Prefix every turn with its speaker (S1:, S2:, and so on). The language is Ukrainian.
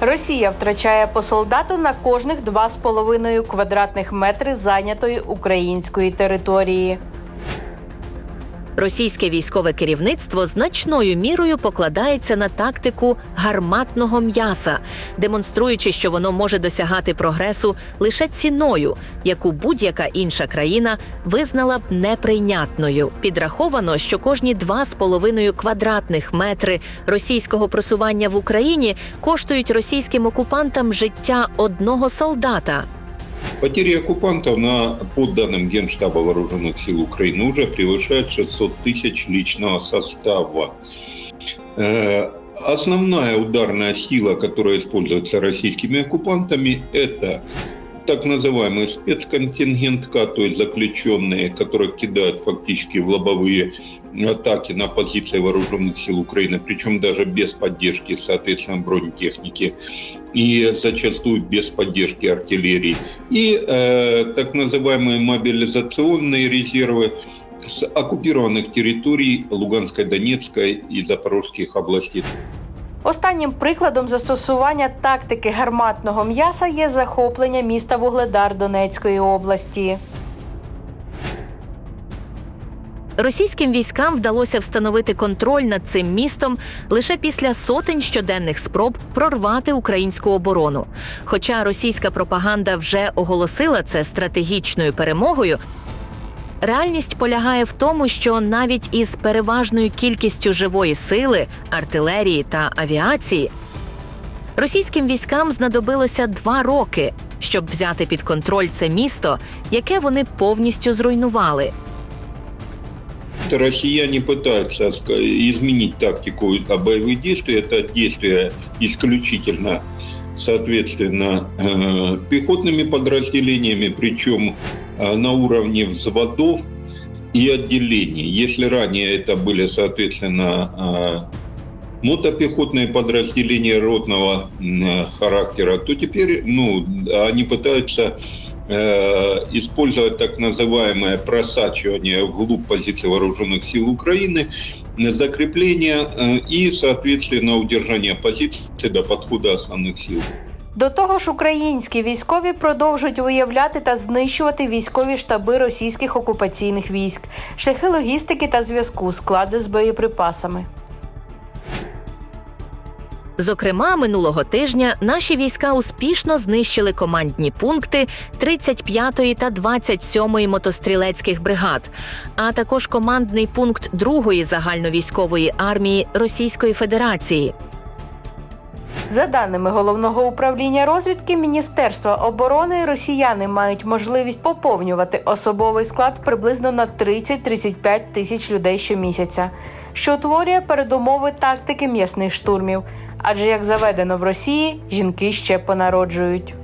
S1: Росія втрачає по солдату на кожних 2,5 квадратних метри зайнятої української території.
S2: Російське військове керівництво значною мірою покладається на тактику гарматного м'яса, демонструючи, що воно може досягати прогресу лише ціною, яку будь-яка інша країна визнала б неприйнятною. Підраховано, що кожні 2,5 квадратних метри російського просування в Україні коштують російським окупантам життя одного солдата.
S3: Потери оккупантов, на, по данным Генштаба Вооруженных сил Украины, уже превышают 600 тысяч личного состава. Э, Основная ударная сила, которая используется российскими оккупантами, это так называемый спецконтингент К, то есть заключенные, которых кидают фактически в лобовые атаки на позиции вооруженных сил Украины, причем даже без поддержки, соответственно, бронетехники и зачастую без поддержки артиллерии. И э, так называемые мобилизационные резервы с оккупированных территорий Луганской, Донецкой и Запорожских областей.
S1: Останнім прикладом застосування тактики гарматного м'яса є захоплення міста Вугледар Донецької області.
S2: Російським військам вдалося встановити контроль над цим містом лише після сотень щоденних спроб прорвати українську оборону. Хоча російська пропаганда вже оголосила це стратегічною перемогою. Реальність полягає в тому, що навіть із переважною кількістю живої сили, артилерії та авіації російським військам знадобилося два роки, щоб взяти під контроль це місто, яке вони повністю зруйнували.
S3: Россияне пытаются ска- изменить тактику а боевых действий. Это действия исключительно, соответственно, э, пехотными подразделениями, причем э, на уровне взводов и отделений. Если ранее это были, соответственно, э, мотопехотные подразделения ротного м, э, характера, то теперь ну, они пытаются э, использовать так называемое просачивание вглубь позиций вооруженных сил Украины, э, закрепление э, и, соответственно, удержание позиций до подхода основных сил.
S1: До того ж, українські військові продовжують виявляти та знищувати військові штаби російських окупаційних військ, шляхи логістики та зв'язку, склади з боєприпасами.
S2: Зокрема, минулого тижня наші війська успішно знищили командні пункти 35-ї та 27-ї мотострілецьких бригад, а також командний пункт 2-ї загальновійськової армії Російської Федерації.
S1: За даними головного управління розвідки Міністерства оборони, росіяни мають можливість поповнювати особовий склад приблизно на 30-35 тисяч людей щомісяця, що утворює передумови тактики м'ясних штурмів. Адже як заведено в Росії, жінки ще понароджують.